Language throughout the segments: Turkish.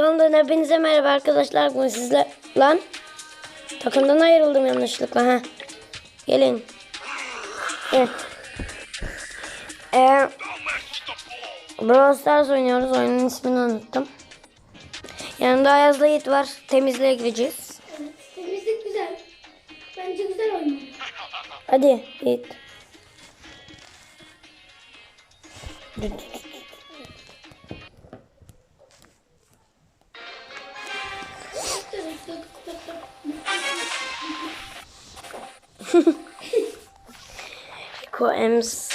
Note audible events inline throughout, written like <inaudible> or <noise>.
kanalından hepinize merhaba arkadaşlar. Bugün sizle lan takımdan ayrıldım yanlışlıkla ha. Gelin. Evet. Ee, Brawl Stars oynuyoruz. Oyunun ismini unuttum. Yanımda Ayaz'la Yiğit var. Temizliğe gideceğiz. Temizlik güzel. Bence güzel oynuyor. Hadi Yiğit. <laughs> Koems.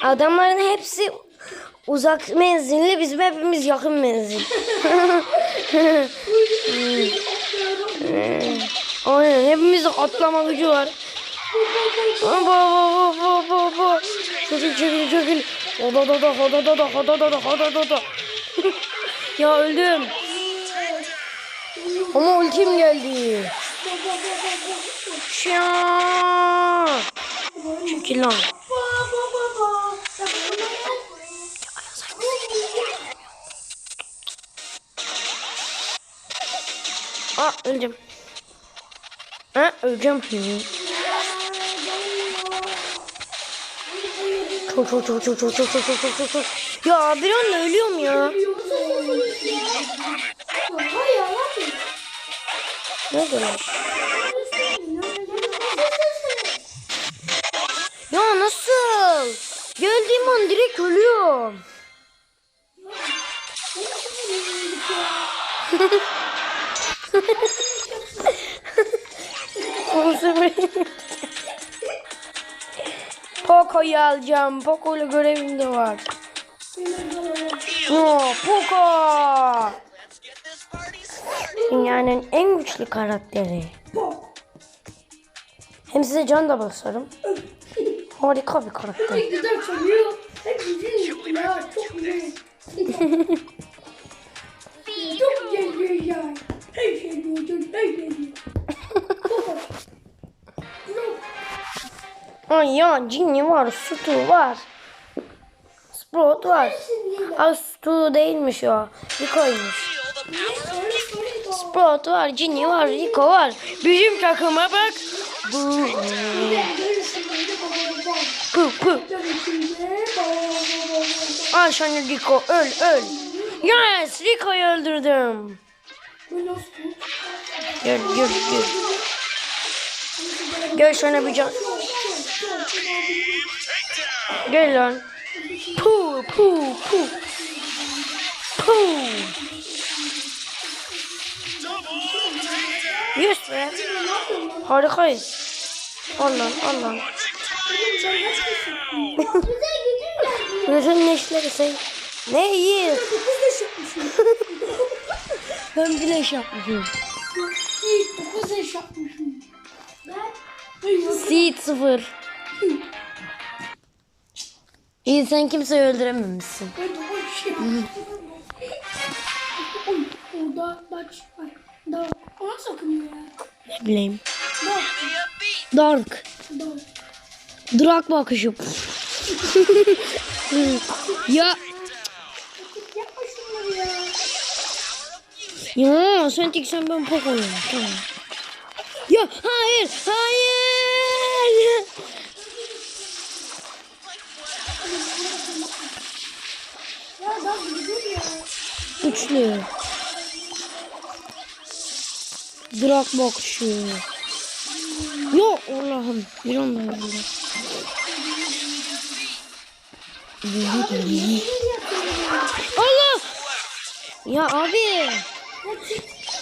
Adamların hepsi uzak menzilli, bizim hepimiz yakın menzil. <laughs> Aynen, hepimizin atlama gücü var. Ba ba ba ba ba ba. Çekil çekil çekil. Oda da da oda da da oda da da oda da da. <laughs> ya öldüm. Ama ultim geldi. Şia. Çekil lan. Aa öleceğim. Ha öleceğim. Çok çok çok çok çok çok çok çok çok çok çok. Ya bir anda ölüyorum ya. Ne böyle? Ya nasıl? Geldiğim an direkt ölüyorum. Poco'yu alacağım. Poco'yla görevim de var. No, Poco. Dünyanın en güçlü karakteri. Hem size can da basarım. Harika bir karakter. Çok güzel çalıyor. Hep güzel. Ya çok güzel. <laughs> Çok güzel ya. Her şey her şey. <laughs> Ay ya Ginny var, Stu var. Sprout var. Ay Stu değilmiş o. Rico'ymuş. Sprout var, Ginny var, Rico var. Bizim takıma bak. Bu. Pu pu. Ay sana Rico öl öl. Yes Rico'yu öldürdüm. Gel gel gel. Gel sana bir can. Gel lan. Pu pu pu. Pu. Yüz be. Harikayız. Ondan ondan. Gözün ne işleri sen? Ne iyi? ben bile iş yapmışım. Seed sıfır. İyi sen kimseyi öldürememişsin. Orada nasıl akımıyor ya? Ne bileyim. Da, Dark. da. Drak bakışı. ya ya. sen tek sen ben pok oynuyorum. Tamam. Ya hayır hayır. Ya Drak bakışı. Yo Allah'ım bir anda öldürdüm. Allah! Ya abi.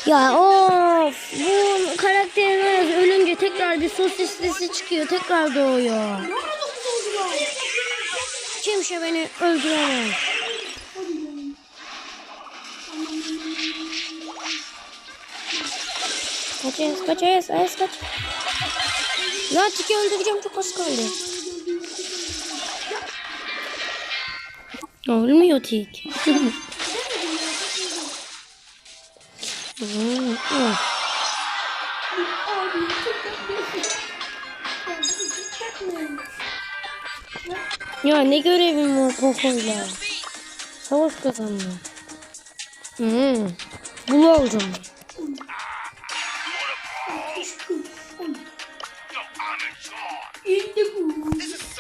Ya of bu karakterin arası ölünce tekrar bir sosislisi çıkıyor tekrar doğuyor. Kimse beni öldüremez. Kaçayız kaçayız ayız kaç. Ya tiki öldüreceğim çok az kaldı. Olmuyor tik. <laughs> Ya ne görevim var Poco'yla? Savaş kazandım. Hmm. Bunu alacağım.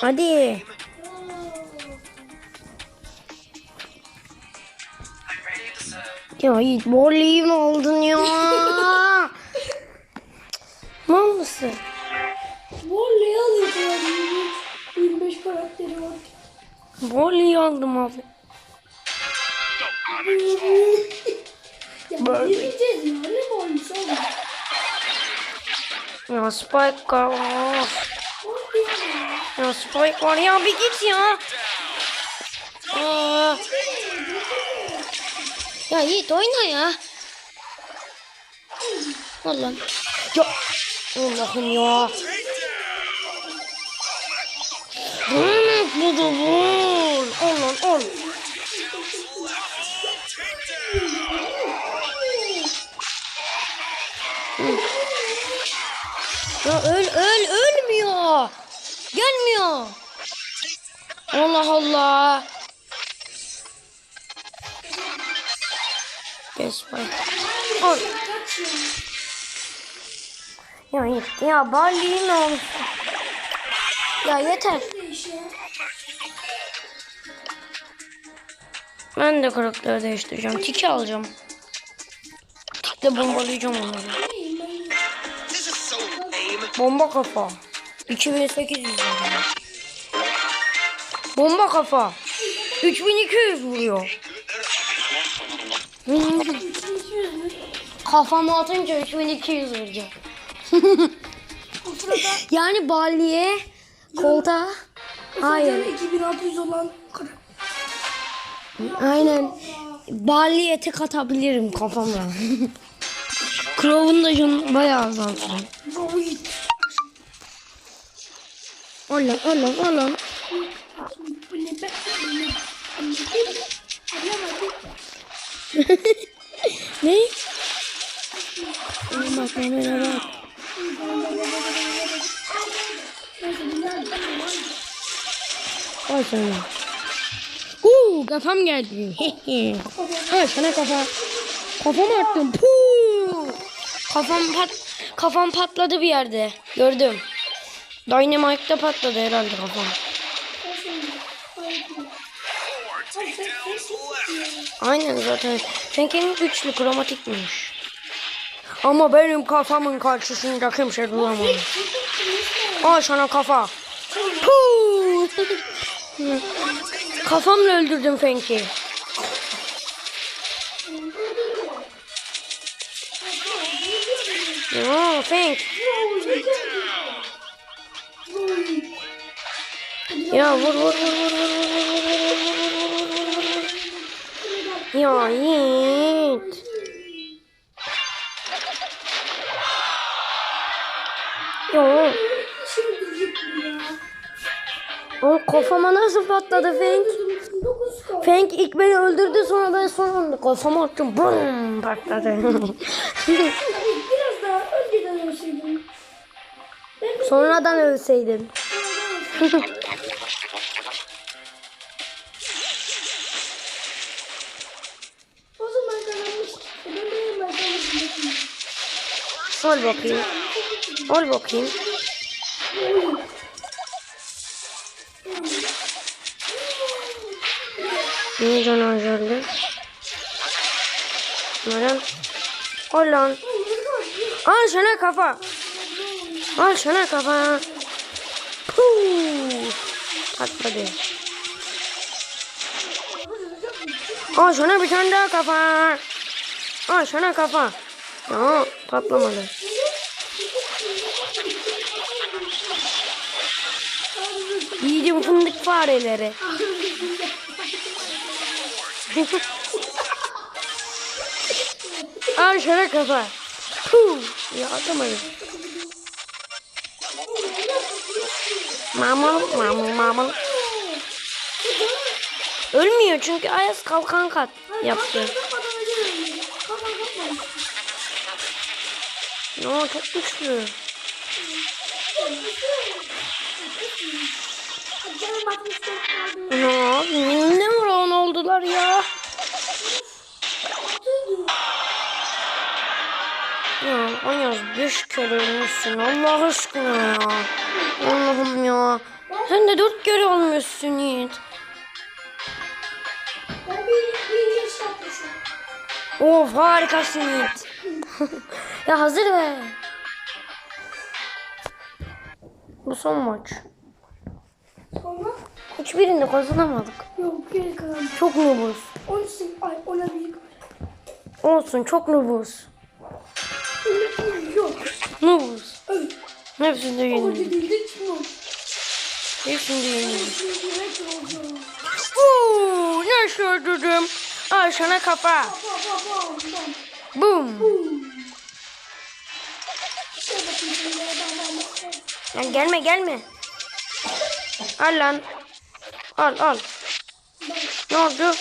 Hadi. Ya Yiğit voleyi mi aldın ya? <laughs> Mal mısın? Volley alacağım. 25 karakteri var. Voleyi aldım abi. <laughs> ya ne diyeceğiz ya? Ne volleysi oğlum? Ya Spike var. Volley ya. Spike var ya bir git ya. Aa. Ya Yiğit oyna ya. Vallahi. Ya. Allah'ım ya. Bu da vur. Allah Allah. Guess what? Oh. Ya yetti ya Bali ne olmuş? Ya yeter. Ben de karakter değiştireceğim. Tiki alacağım. Tatlı bombalayacağım onları. Bomba kafa. 2008 izledim. Bomba kafa. 3200 vuruyor. Kafama atınca 3200 vuracak. <laughs> Yani Bali'ye kolta hayır. Hayır. 2600 olan. Aynen. Bali'ye tek atabilirim kafamla. <laughs> Crow'un da canı bayağı. Oğlum oğlum oğlum. Bu ne? Oğlum bak bana bak. Al sana. Uuu kafam geldi. <laughs> Al sana kafa. Kafam attım. Puu. Kafam pat kafam patladı bir yerde. Gördüm. Dynamite'da patladı herhalde kafam. Aynen zaten. Seninki güçlü kromatikmiş. Ama benim kafamın karşısında kimse duramaz. Al sana kafa. Kafamla öldürdüm Fenk'i. Aa, Fenk. Ya vur vur vur vur vur vur. Ya Yiğit. Ya. O kafama nasıl patladı Fenk? Fenk ilk beni öldürdü sonra ben son anda kafama attım. Bum patladı. Sonradan ölseydin. Al bakayım. Al bakayım. Niye can öldü? Neden? Al lan. Al sana kafa. Al sana kafa. Puh. Patladı. Al sana bir tane daha kafa. Al sana kafa. Ya patlamadı. Yiyeceğim fındık fareleri. <laughs> Al şuna kafa. Puh. Ya atamadım. Mamul, mamul, mamul. Ölmüyor çünkü Ayaz kalkan kat yaptı. Ya çok güçlü. Ya ne var on oldular ya. Ya Ayaz beş kere ölmüşsün Allah aşkına ya. Allah'ım ya. Sen de dört kere olmuşsun Yiğit. Of harikasın Yiğit. <laughs> ya hazır ver. Bu son maç. Sonra Hiçbirinde kazanamadık. yok geri kalan. Çok nubuz. 13 ay ona bir Olsun çok nubuz. yok. Nubuz. Evet. Hepsinde yenildik. Hepsinde yenildik. Uuu ne söyledim. Al sana kafa. Boom. Bum. Lan gelme gelme. Al lan. Al al. Ne oldu?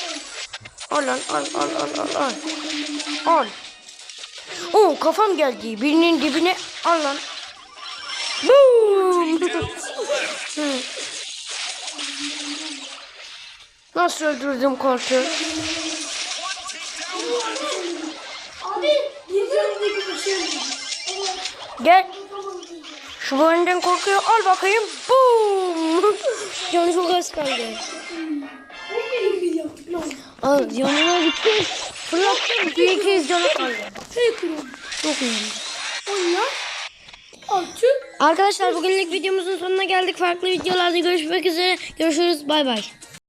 Al lan al al al al al. Al. Oo kafam geldi. Birinin dibine al lan. Boom. <laughs> Nasıl öldürdüm korku? Abi şey. Gel. Şu benden korkuyor. Al bakayım. Boom. <laughs> Canı çok az kaldı. 11 milyon. Yok. Al yanına gittim. Fırlattım. Bir iki yüz canı kaldı. Çok iyi. Arkadaşlar bugünlük videomuzun sonuna geldik. Farklı videolarda görüşmek üzere. Görüşürüz. Bay bay.